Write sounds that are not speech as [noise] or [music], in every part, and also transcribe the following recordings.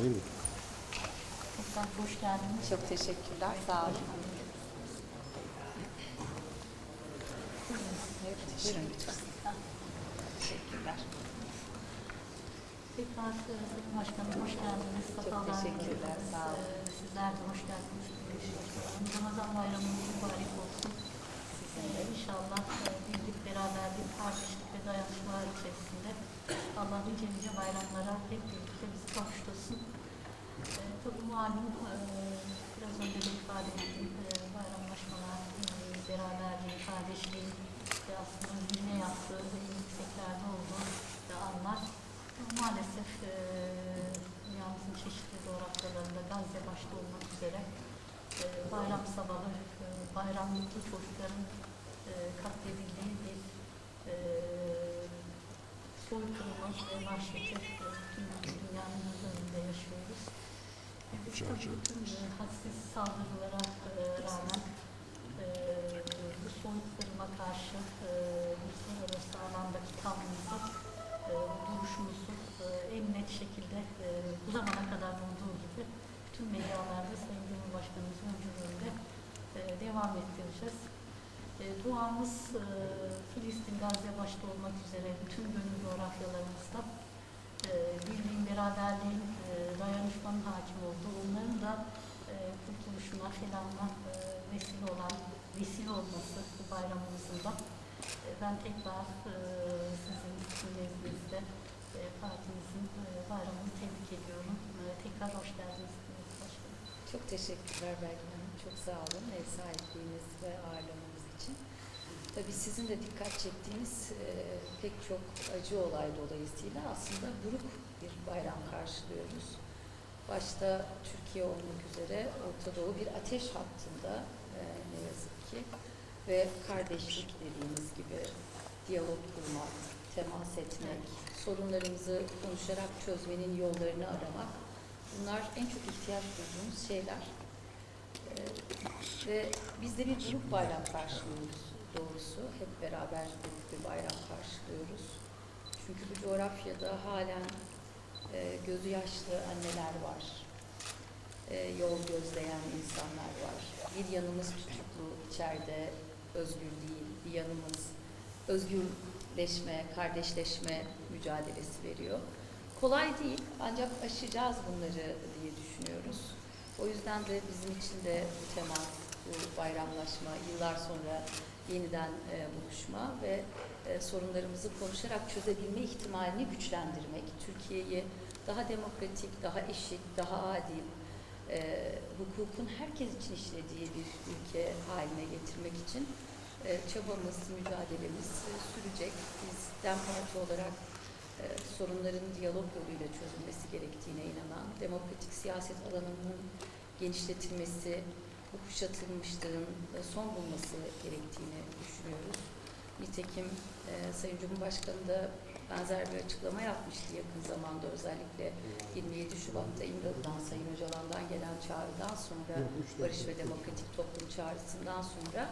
Değil mi? Hoş geldiniz. Çok teşekkürler. Sağ olun. Lütfen. Teşekkürler. Tekrar e, Sayın Başkanım hoş geldiniz. Sefalar teşekkürler, sağ olun. E, Sizler de hoş geldiniz. Ramazan bayramınız mübarek olsun. E, İnşallah e, birlik, beraberlik, ve dayanışmalar içerisinde Allah nice nice bayramlara hep birlikte bizi kavuştursun. E, tabii malum e, biraz önce de ifade ettiğim e, bayramlaşmalar, e, beraberliğin, kardeşliğin ve aslında yine yaptığı en yükseklerde olduğu e, anlar maalesef e, dünyamızın çeşitli coğrafyalarında Gazze başta olmak üzere e, bayram sabahı e, bayramlıklı çocukların e, katledildiği bir e, soykırımı ve vahşeti e, tüm dünyanın üzerinde yaşıyoruz. E, tabii bütün e, hadsiz saldırılara e, rağmen bu soykırıma karşı uluslararası alandaki tavrımızı, duruşumuzu en net şekilde bu zamana kadar olduğu gibi tüm mecralarda Sayın Cumhurbaşkanımızın öncülüğünde devam ettireceğiz. E, duamız e, Filistin, Gazze başta olmak üzere bütün gönül coğrafyalarımızda e, birliğin, beraberliğin, e, dayanışmanın hakim olduğu, onların da e, kurtuluşuna, felanına e, vesile olan, vesile olması bu bayramımızın da ben tekrar sizin nezdinizde e, partimizin e, bayramını tebrik ediyorum. Tekrar hoş geldiniz. Çok teşekkürler Belgin Hanım. Çok sağ olun ev sahipliğiniz ve ağırlamanız için. Tabii sizin de dikkat çektiğiniz e, pek çok acı olay dolayısıyla aslında buruk bir bayram karşılıyoruz. Başta Türkiye olmak üzere Orta Doğu bir ateş hattında e, ne yazık ki ve kardeşlik dediğimiz gibi diyalog kurmak, temas etmek, sorunlarımızı konuşarak çözmenin yollarını aramak bunlar en çok ihtiyaç duyduğumuz şeyler. Ve biz de bir grup bayram karşılıyoruz doğrusu. Hep beraber bir bayram karşılıyoruz. Çünkü bu coğrafyada halen e, gözü yaşlı anneler var. E, yol gözleyen insanlar var. Bir yanımız tutuklu içeride özgür değil. Bir yanımız özgürleşme, kardeşleşme mücadelesi veriyor. Kolay değil ancak aşacağız bunları diye düşünüyoruz. O yüzden de bizim için de bu temas, bu bayramlaşma, yıllar sonra yeniden e, buluşma ve e, sorunlarımızı konuşarak çözebilme ihtimalini güçlendirmek, Türkiye'yi daha demokratik, daha eşit, daha adil, e, hukukun herkes için işlediği bir ülke haline getirmek için e, çabamız, mücadelemiz e, sürecek. Biz DEM olarak sorunların diyalog yoluyla çözülmesi gerektiğine inanan, demokratik siyaset alanının genişletilmesi, bu kuşatılmışlığın e, son bulması gerektiğini düşünüyoruz. Nitekim e, Sayın Cumhurbaşkanı da benzer bir açıklama yapmıştı yakın zamanda özellikle 27 Şubat'ta İmralı'dan Sayın Öcalan'dan gelen çağrıdan sonra Barış ve Demokratik Toplum çağrısından sonra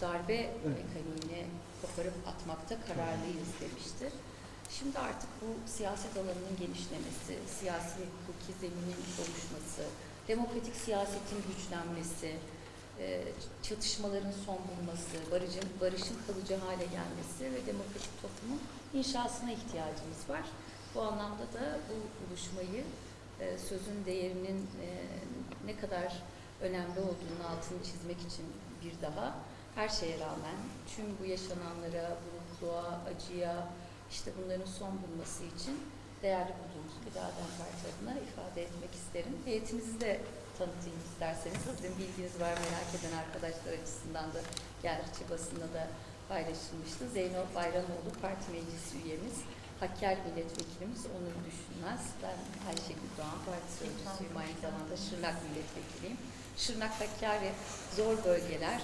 darbe mekaniğini koparıp atmakta kararlıyız demişti. Şimdi artık bu siyaset alanının genişlemesi, siyasi hukuki zeminin oluşması, demokratik siyasetin güçlenmesi, e, çatışmaların son bulması, barışın, barışın kalıcı hale gelmesi ve demokratik toplumun inşasına ihtiyacımız var. Bu anlamda da bu buluşmayı e, sözün değerinin e, ne kadar önemli olduğunu altını çizmek için bir daha her şeye rağmen tüm bu yaşananlara, burukluğa, acıya, işte bunların son bulması için değerli daha DEM Parti adına ifade etmek isterim. Heyetimizi de tanıtayım isterseniz. Sizin bilginiz var merak eden arkadaşlar açısından da gerçi basında da paylaşılmıştı. Zeyno Bayramoğlu Parti Meclisi üyemiz. Hakkari Milletvekilimiz Onur Düşünmez. Ben Ayşegül Doğan Parti Sözcüsüyüm. Aynı zamanda Şırnak Milletvekiliyim. Şırnak, Hakkari zor bölgeler.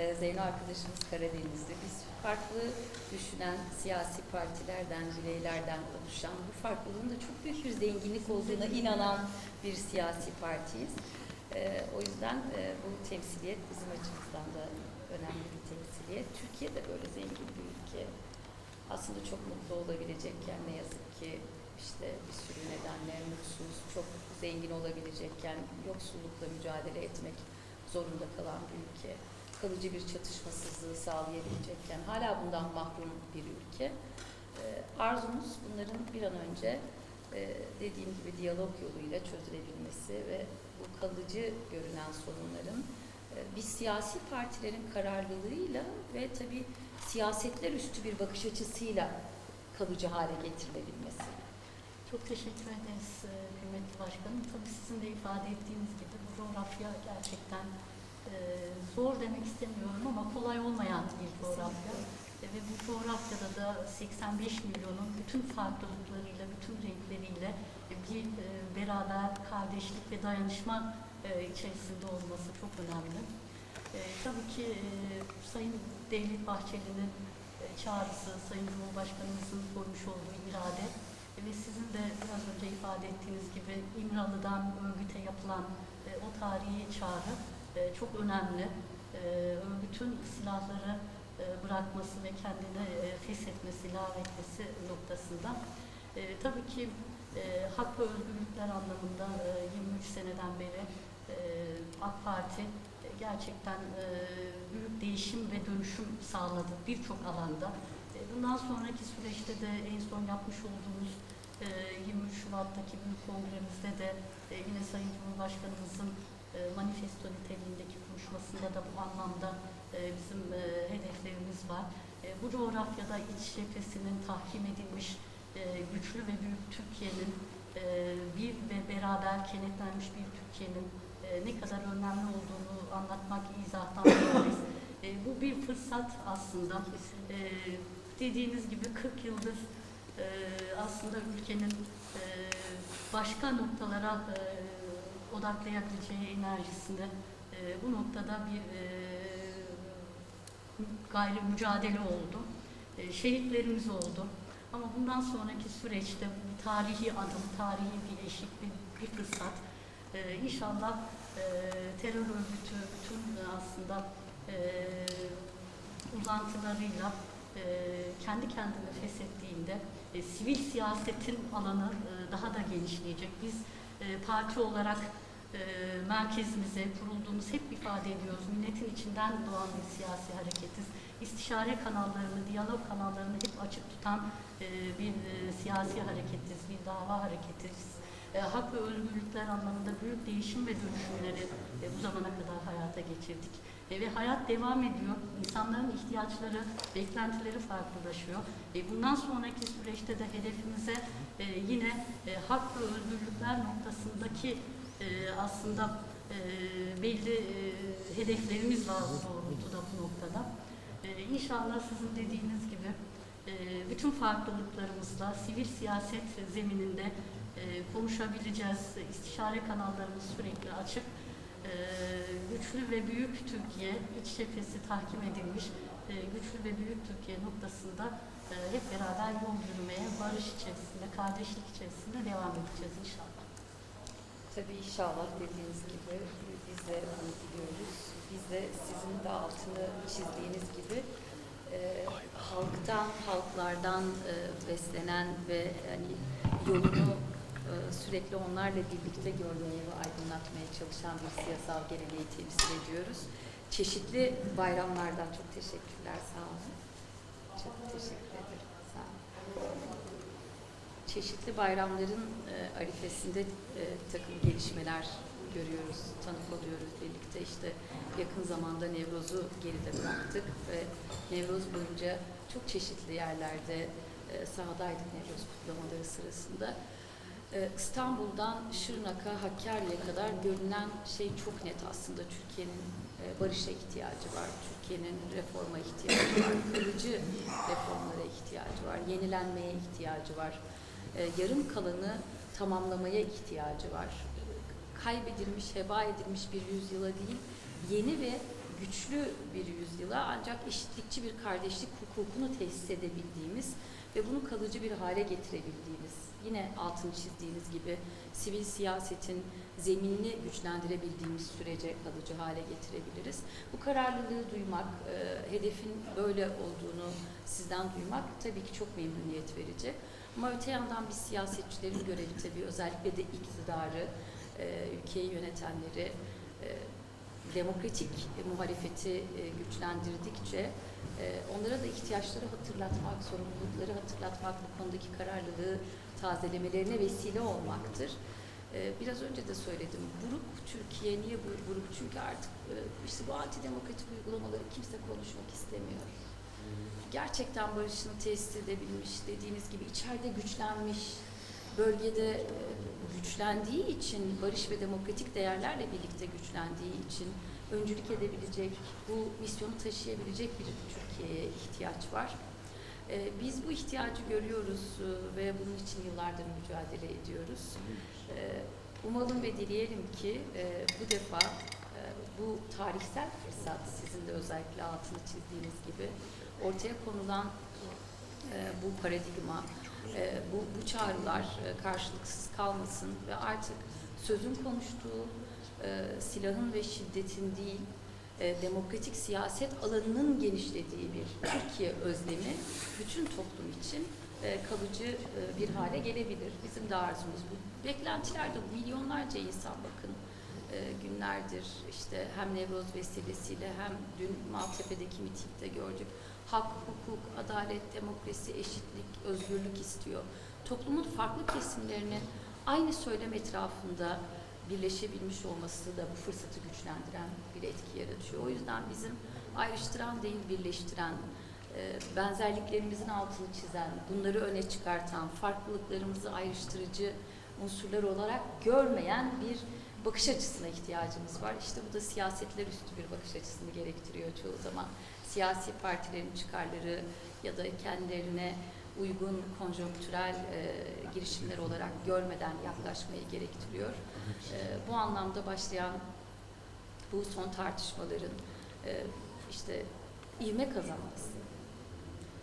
Ee, Zeyno arkadaşımız Karadeniz'de. Biz farklı düşünen siyasi partilerden, bireylerden oluşan, bu farklılığın da çok büyük bir zenginlik olduğuna inanan bir siyasi partiyiz. Ee, o yüzden e, bu temsiliyet bizim açımızdan da önemli bir temsiliyet. Türkiye de böyle zengin bir ülke. Aslında çok mutlu olabilecekken ne yazık ki işte bir sürü nedenle mutsuz, çok zengin olabilecekken yoksullukla mücadele etmek zorunda kalan bir ülke. Kalıcı bir çatışmasızlığı sağlayabilecekken hala bundan mahrum bir ülke. E, arzumuz bunların bir an önce e, dediğim gibi diyalog yoluyla çözülebilmesi ve bu kalıcı görünen sorunların e, biz siyasi partilerin kararlılığıyla ve tabii siyasetler üstü bir bakış açısıyla kalıcı hale getirilebilmesi. Çok teşekkür ederiz e, kıymetli başkanım. Tabii sizin de ifade ettiğiniz gibi bu coğrafya gerçekten e, zor demek istemiyorum ama kolay olmayan bir coğrafya. E, ve bu coğrafyada da 85 milyonun bütün farklılıklarıyla, bütün renkleriyle bir e, beraber kardeşlik ve dayanışma içerisinde olması çok önemli. Tabii ki Sayın Devlet Bahçeli'nin çağrısı, Sayın Cumhurbaşkanımızın koymuş olduğu irade ve sizin de biraz önce ifade ettiğiniz gibi İmralı'dan örgüte yapılan o tarihi çağrı e, çok önemli. E, örgütün silahları e, bırakması ve kendini e, feshetmesi, lağvetmesi noktasında. E, tabii ki e, hak ve özgürlükler anlamında e, 23 seneden beri AK Parti gerçekten büyük değişim ve dönüşüm sağladı birçok alanda. Bundan sonraki süreçte de en son yapmış olduğumuz e, 23 Şubat'taki büyük kongremizde de yine Sayın Cumhurbaşkanımızın manifesto niteliğindeki konuşmasında da bu anlamda e, bizim e, hedeflerimiz var. E, bu coğrafyada iç cephesinin tahkim edilmiş e, güçlü ve büyük Türkiye'nin e, bir ve beraber kenetlenmiş bir Türkiye'nin e, ne kadar önemli olduğunu anlatmak, izahtan. E, bu bir fırsat aslında. E, dediğiniz gibi 40 yıldır e, aslında ülkenin e, başka noktalara e, odaklayabileceği enerjisini e, bu noktada bir e, gayri mücadele oldu. E, şehitlerimiz oldu. Ama bundan sonraki süreçte bu tarihi adım, tarihi bir eşik, bir, bir fırsat. E, inşallah e, terör örgütü bütün aslında e, uzantılarıyla e, kendi kendini feshettiğinde e, sivil siyasetin alanı e, daha da genişleyecek. Biz e, parti olarak e, merkezimize kurulduğumuz hep ifade ediyoruz. Milletin içinden doğan bir siyasi hareketiz. İstişare kanallarını, diyalog kanallarını hep açık tutan e, bir e, siyasi hareketiz, bir dava hareketiz. Hak ve özgürlükler anlamında büyük değişim ve dönüşümleri bu zamana kadar hayata geçirdik. E, ve hayat devam ediyor. İnsanların ihtiyaçları, beklentileri farklılaşıyor. E, bundan sonraki süreçte de hedefimize e, yine e, hak ve özgürlükler noktasındaki e, aslında e, belli e, hedeflerimiz var doğrultuda bu noktada. E, inşallah sizin dediğiniz gibi e, bütün farklılıklarımızla sivil siyaset zemininde e, konuşabileceğiz. İstişare kanallarımız sürekli açık. E, güçlü ve büyük Türkiye, iç cephesi tahkim edilmiş e, güçlü ve büyük Türkiye noktasında e, hep beraber yol yürümeye, barış içerisinde, kardeşlik içerisinde devam edeceğiz inşallah. Tabii inşallah dediğiniz gibi biz de bunu biliyoruz. Biz de sizin de altını çizdiğiniz gibi e, halktan, halklardan e, beslenen ve hani yolunu sürekli onlarla birlikte görmeye ve aydınlatmaya çalışan bir siyasal geleneği temsil ediyoruz. Çeşitli bayramlardan çok teşekkürler, sağ olun. Çok teşekkür ederim, sağ olun çeşitli bayramların e, arifesinde e, takım gelişmeler görüyoruz, tanık oluyoruz birlikte. İşte yakın zamanda Nevroz'u geride bıraktık ve Nevroz boyunca çok çeşitli yerlerde e, sahadaydık Nevroz kutlamaları sırasında. E, İstanbul'dan Şırnak'a, Hakkari'ye kadar görünen şey çok net aslında. Türkiye'nin e, barışa ihtiyacı var, Türkiye'nin reforma ihtiyacı var, [clears throat] kılıcı reformlara ihtiyacı var, yenilenmeye ihtiyacı var e, yarım kalanı tamamlamaya ihtiyacı var. Kaybedilmiş, heba edilmiş bir yüzyıla değil, yeni ve güçlü bir yüzyıla ancak eşitlikçi bir kardeşlik hukukunu tesis edebildiğimiz ve bunu kalıcı bir hale getirebildiğimiz, yine altını çizdiğiniz gibi sivil siyasetin zeminini güçlendirebildiğimiz sürece kalıcı hale getirebiliriz. Bu kararlılığı duymak, e, hedefin böyle olduğunu sizden duymak tabii ki çok memnuniyet verici. Ama öte yandan biz siyasetçilerin görevi tabii özellikle de iktidarı, e, ülkeyi yönetenleri e, demokratik muhalefeti e, güçlendirdikçe e, onlara da ihtiyaçları hatırlatmak, sorumlulukları hatırlatmak, bu konudaki kararlılığı tazelemelerine vesile olmaktır. E, Biraz önce de söyledim. Buruk Türkiye niye bu- buruk? Çünkü artık işte bu antidemokratik uygulamaları kimse konuşmak istemiyor. Gerçekten barışını tesis edebilmiş, dediğiniz gibi içeride güçlenmiş, bölgede e, güçlendiği için, barış ve demokratik değerlerle birlikte güçlendiği için öncülük edebilecek, bu misyonu taşıyabilecek bir Türkiye'ye ihtiyaç var. E, Biz bu ihtiyacı görüyoruz e, ve bunun için yıllardır mücadele ediyoruz. Umalım ve dileyelim ki bu defa bu tarihsel fırsat, sizin de özellikle altını çizdiğiniz gibi ortaya konulan bu paradigma, e, bu, bu çağrılar e, karşılıksız kalmasın ve artık sözün konuştuğu, e, silahın ve şiddetin değil, e, demokratik siyaset alanının genişlediği bir Türkiye özlemi bütün toplum için e, kalıcı e, bir hale gelebilir. Bizim de arzumuz bu. Beklentiler de bu. milyonlarca insan bakın e, günlerdir işte hem Nevroz vesilesiyle hem dün Maltepe'deki mitingde gördük. Hak, hukuk, adalet, demokrasi, eşitlik, özgürlük istiyor. Toplumun farklı kesimlerinin aynı söylem etrafında birleşebilmiş olması da bu fırsatı güçlendiren bir etki yaratıyor. O yüzden bizim ayrıştıran değil birleştiren, e, benzerliklerimizin altını çizen, bunları öne çıkartan, farklılıklarımızı ayrıştırıcı unsurlar olarak görmeyen bir bakış açısına ihtiyacımız var. İşte bu da siyasetler üstü bir bakış açısını gerektiriyor çoğu zaman. Siyasi partilerin çıkarları ya da kendilerine uygun konjonktürel e, girişimler olarak görmeden yaklaşmayı gerektiriyor. E, bu anlamda başlayan bu son tartışmaların e, işte ivme kazanması,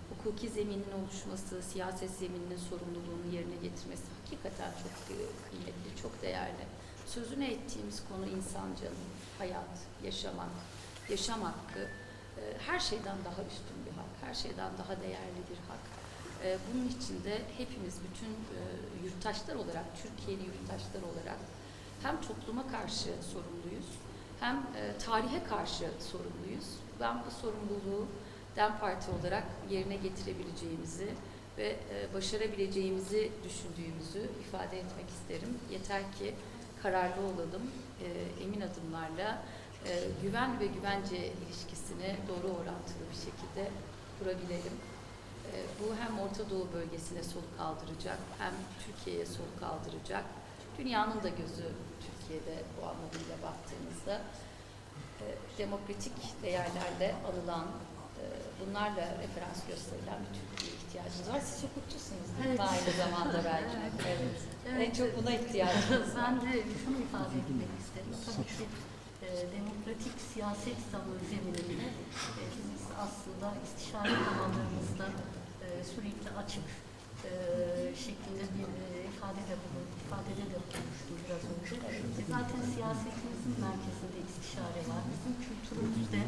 hukuki zeminin oluşması, siyaset zemininin sorumluluğunu yerine getirmesi hakikaten çok e, kıymetli, çok değerli. Sözünü ettiğimiz konu insan canı, hayat, yaşamak, yaşam hakkı her şeyden daha üstün bir hak, her şeyden daha değerli bir hak. E, Bunun için de hepimiz bütün e, yurttaşlar olarak, Türkiye'li yurttaşlar olarak hem topluma karşı sorumluyuz, hem e, tarihe karşı sorumluyuz. Ben bu sorumluluğu DEM Parti olarak yerine getirebileceğimizi ve e, başarabileceğimizi düşündüğümüzü ifade etmek isterim. Yeter ki kararlı olalım, emin adımlarla e, güven ve güvence ilişkisini doğru orantılı bir şekilde kurabilelim. E, bu hem Orta Doğu bölgesine soluk aldıracak, hem Türkiye'ye soluk aldıracak. Dünyanın da gözü Türkiye'de bu anlamıyla baktığımızda e, demokratik değerlerle anılan, e, bunlarla referans gösterilen bir Türkiye ihtiyacımız var. Siz hukukçusunuz değil mi? Evet. Aynı zamanda belki. [laughs] Evet. En Evet. çok buna ihtiyacımız var. Ben de şunu ifade etmek isterim. Tabii ki demokratik siyaset savunma zemininde e, biz aslında istişare kanallarımızda e, sürekli açık e, şeklinde bir e, ifadede bulun, ifadede de bulunmuştum biraz önce. E, zaten siyasetimizin merkezinde istişare var. Bizim kültürümüzde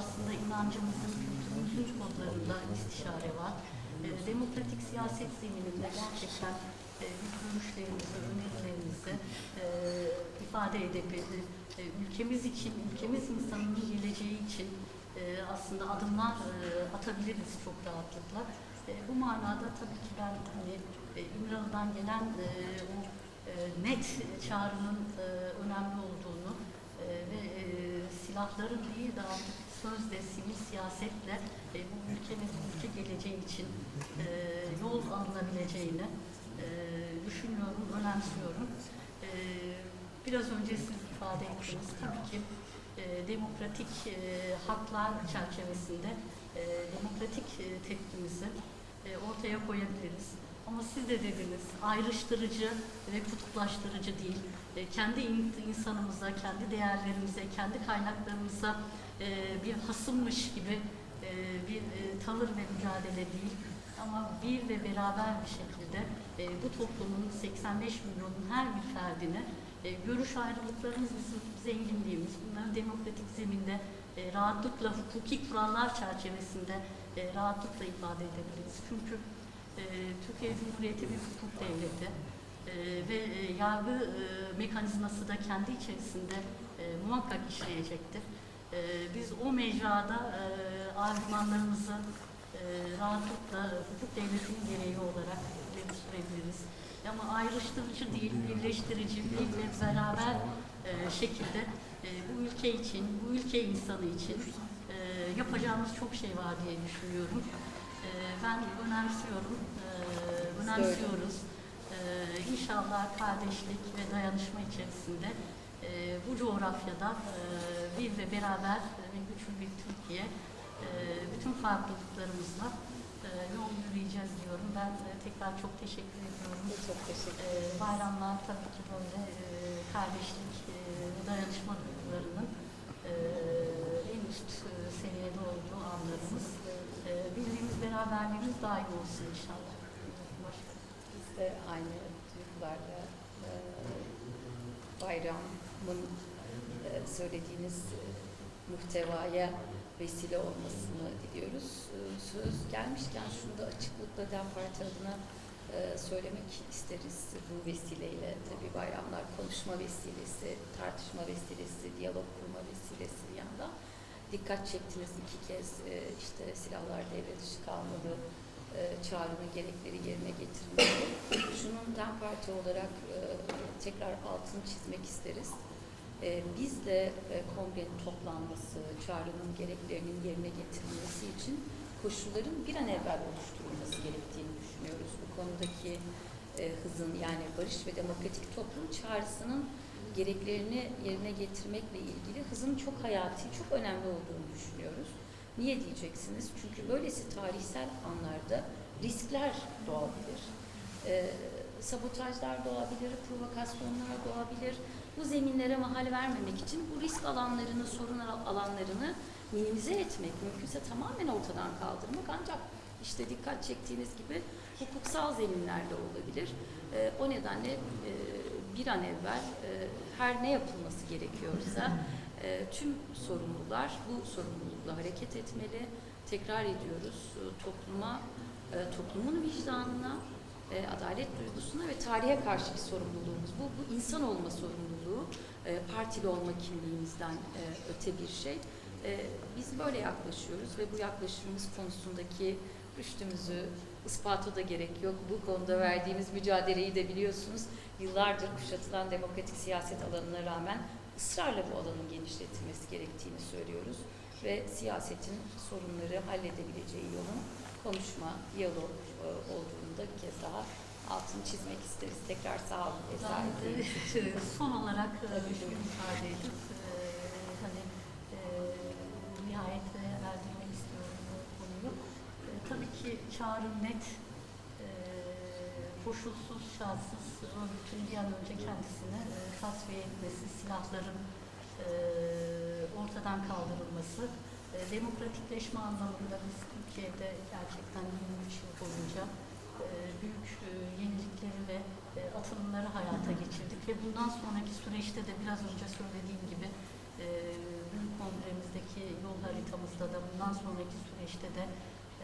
aslında inancımızın, kültürümüzün kodlarında istişare var. E, demokratik siyaset zemininde gerçekten e, biz görüşlerimizi, e, ifade edebilir. E, ülkemiz için, ülkemiz insanının geleceği için e, aslında adımlar e, atabiliriz çok rahatlıkla. Bu manada tabii ki ben hani İmralı'dan gelen e, o net çağrının önemli olduğunu ve silahların değil de artık sözle, sivil siyasetle bu ülkenin ülke geleceği için yol alınabileceğini düşünüyorum, önemsiyorum. E, biraz önce siz ifade ettiniz. Tabii ki e, demokratik e, haklar çerçevesinde e, demokratik e, tepkimizi e, ortaya koyabiliriz. Ama siz de dediniz ayrıştırıcı ve kutuplaştırıcı değil. E, kendi in- insanımıza, kendi değerlerimize, kendi kaynaklarımıza e, bir hasımmış gibi e, bir e, tavır ve mücadele değil. Ama bir ve beraber bir şekilde e, bu toplumun 85 milyonun her bir ferdine e, görüş ayrılıklarımız bizim zenginliğimiz. Bunları demokratik zeminde e, rahatlıkla hukuki kurallar çerçevesinde e, rahatlıkla ifade edebiliriz. Çünkü e, Türkiye Cumhuriyeti bir hukuk devleti e, ve e, yargı e, mekanizması da kendi içerisinde e, muhakkak işleyecektir. E, biz o mecrada e, argümanlarımızı e, rahatlıkla hukuk devletinin gereği olarak ileri sürebiliriz. Ama ayrıştırıcı değil, birleştirici bir ve beraber e, şekilde e, bu ülke için, bu ülke insanı için e, yapacağımız çok şey var diye düşünüyorum. E, ben önemsiyorum, e, önemsiyoruz. E, inşallah kardeşlik ve dayanışma içerisinde e, bu coğrafyada e, bir ve beraber ve güçlü bir Türkiye e, bütün farklılıklarımızla yol yürüyeceğiz diyorum. Ben e, tekrar çok teşekkür ediyorum. Çok teşekkür E, bayramlar tabii ki böyle e, kardeşlik ve dayanışma duygularının e, en üst seviyede olduğu anlarımız. Birliğimiz, beraberliğimiz daim olsun inşallah. Biz de aynı duygularla bayramın söylediğiniz muhtevaya vesile olmasını diliyoruz. E, söz gelmişken şunu da açıklıkla DEM Parti adına e, söylemek isteriz bu vesileyle. Tabii bayramlar konuşma vesilesi, tartışma vesilesi, diyalog kurma vesilesi bir yandan. Dikkat çektiniz iki kez e, işte silahlar devre dışı kalmadı, e, çağrının gerekleri yerine getirilmeli. Şunun DEM Parti olarak tekrar altını çizmek isteriz. E, biz de e, kongrenin toplanması, çağrının gereklerinin yerine getirilmesi için koşulların bir an evvel oluşturulması gerektiğini düşünüyoruz. Bu konudaki e, hızın yani barış ve demokratik toplum çağrısının gereklerini yerine getirmekle ilgili hızın çok hayati, çok önemli olduğunu düşünüyoruz. Niye diyeceksiniz? Çünkü böylesi tarihsel anlarda riskler doğabilir. E, sabotajlar doğabilir, provokasyonlar doğabilir. Bu zeminlere mahal vermemek için bu risk alanlarını, sorun al- alanlarını minimize etmek, mümkünse tamamen ortadan kaldırmak ancak işte dikkat çektiğiniz gibi hukuksal zeminlerde olabilir. E, o nedenle e, bir an evvel e, her ne yapılması gerekiyorsa e, tüm sorumlular bu sorumlulukla hareket etmeli. Tekrar ediyoruz e, topluma, e, toplumun vicdanına, e, adalet duygusuna ve tarihe karşı bir sorumluluğumuz. Bu, bu insan olma sorumluluğu, e, partili olma kimliğimizden e, öte bir şey. E, biz böyle yaklaşıyoruz ve bu yaklaşımımız konusundaki rüştümüzü ispatı da gerek yok. Bu konuda verdiğimiz mücadeleyi de biliyorsunuz. Yıllardır kuşatılan demokratik siyaset alanına rağmen ısrarla bu alanın genişletilmesi gerektiğini söylüyoruz. Ve siyasetin sorunları halledebileceği yolun konuşma, diyalog e, olduğunu da bir kez daha altını çizmek isteriz. Tekrar sağ olun. Ben de [laughs] son olarak e, bir müsaade edip e, hani e, nihayete erdirmek istiyorum bu konuyu. E, tabii ki çağrı net, e, koşulsuz, şartsız örgütün bir an önce kendisine e, tasfiye etmesi, silahların e, ortadan kaldırılması, e, demokratikleşme anlamında biz Türkiye'de gerçekten 23 yıl boyunca büyük e, yenilikleri ve e, atılımları hayata geçirdik ve bundan sonraki süreçte de biraz önce söylediğim gibi e, büyük kongremizdeki yol haritamızda da bundan sonraki süreçte de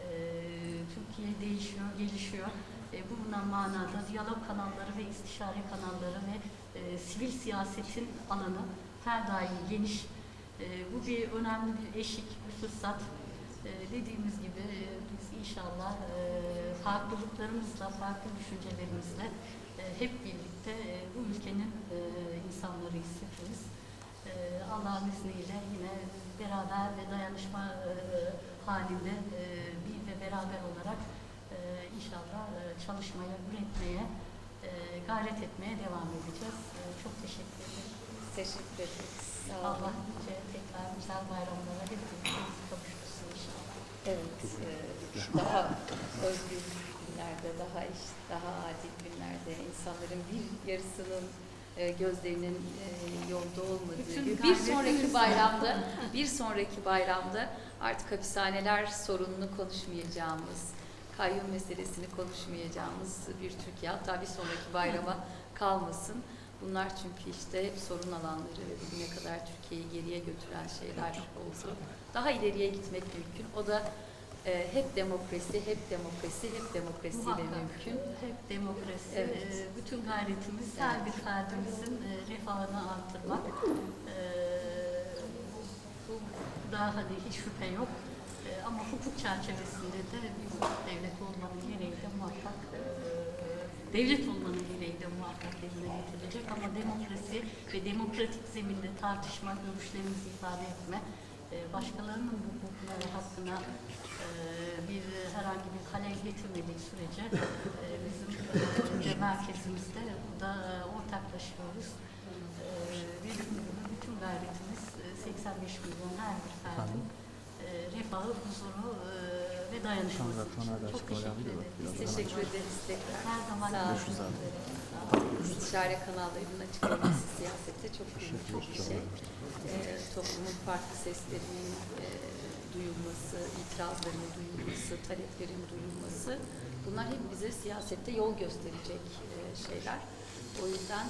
e, Türkiye değişiyor, gelişiyor. E, bulunan manada diyalog kanalları ve istişare kanalları ve e, sivil siyasetin alanı her daim geniş. E, bu bir önemli bir eşik, bir fırsat. E, dediğimiz gibi e, biz inşallah e, farklılıklarımızla, farklı düşüncelerimizle e, hep birlikte e, bu ülkenin e, insanlarıyız hepimiz. Allah'ın izniyle yine beraber ve dayanışma halinde bir ve beraber olarak inşallah çalışmaya, üretmeye, gayret etmeye devam edeceğiz. Çok teşekkür ederim. Teşekkür ederiz. Allah nice tekrar güzel bayramlara hep birlikte kavuştursun. Evet, e, daha özgür günlerde, daha iş, daha adil günlerde insanların bir yarısının e, gözlerinin e, yolda olmadığı Bütün gibi bir sonraki bayramda, bir sonraki bayramda artık hapishaneler sorununu konuşmayacağımız, kayyum meselesini konuşmayacağımız bir Türkiye hatta bir sonraki bayrama kalmasın. Bunlar çünkü işte hep sorun alanları ve bugüne kadar Türkiye'yi geriye götüren şeyler oldu. Daha ileriye gitmek mümkün. O da e, hep demokrasi, hep demokrasi, hep demokrasiyle Muhakkak mümkün. hep demokrasi, Evet. e, bütün gayretimiz her bir ferdimizin e, refahını arttırmak. E, bu da hani hiç şüphe yok. E, ama hukuk çerçevesinde de bir devlet olmanın gereği de muhakkak e, devlet olmanın gereği de muhakkak yerine getirilecek ama demokrasi ve demokratik zeminde tartışma, görüşlerimizi ifade etme, e, başkalarının hukukuna ve hakkına e, bir herhangi bir halel getirmediği sürece e, bizim e, merkezimizde burada e, ortaklaşıyoruz. E, gibi bütün gayretimiz e, 85 milyon her bir ferdin e, refahı, huzuru e, ve dayanışması için. Çok teşekkür ederim. Biz teşekkür ederiz tekrar. Her zaman. Sağ olun. İstişare kanallarının açıklaması siyasette çok kıymetli bir şey. Ee, toplumun farklı seslerinin e, duyulması, itirazlarının duyulması, taleplerin duyulması bunlar hep bize siyasette yol gösterecek e, şeyler. O yüzden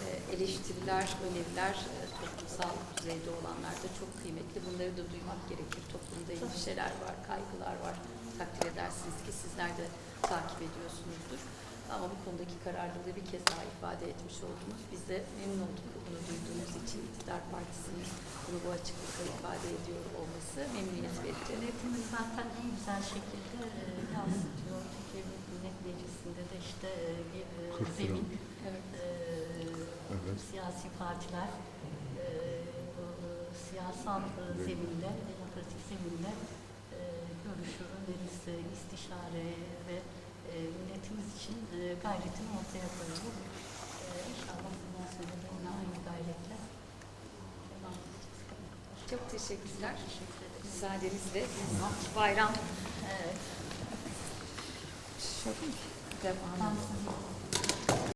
e, eleştiriler, öneriler e, toplumsal düzeyde olanlar da çok kıymetli. Bunları da duymak gerekir. Toplumda endişeler var, kaygılar var. Takdir edersiniz ki sizler de takip ediyorsunuzdur. Ama bu konudaki kararlılığı bir kez daha ifade etmiş oldunuz. Biz de memnun olduk bunu duyduğumuz için iktidar partisinin bunu bu açıklıkla ifade ediyor olması memnuniyet verici. Devletimiz zaten en güzel şekilde e, yansıtıyor. Türkiye Büyük Millet Meclisi'nde de işte e, bir e, zemin, Evet. e, siyasi partiler siyasal zeminde, demokratik zeminde görüşü, önerisi, istişare ve e, milletimiz için e, gayretini ortaya koyuyor. E, inşallah bundan sonra da yine aynı gayretle devam edeceğiz. Çok teşekkürler. Teşekkür ederim. Müsaadenizle bayram Evet. devam Ben sizi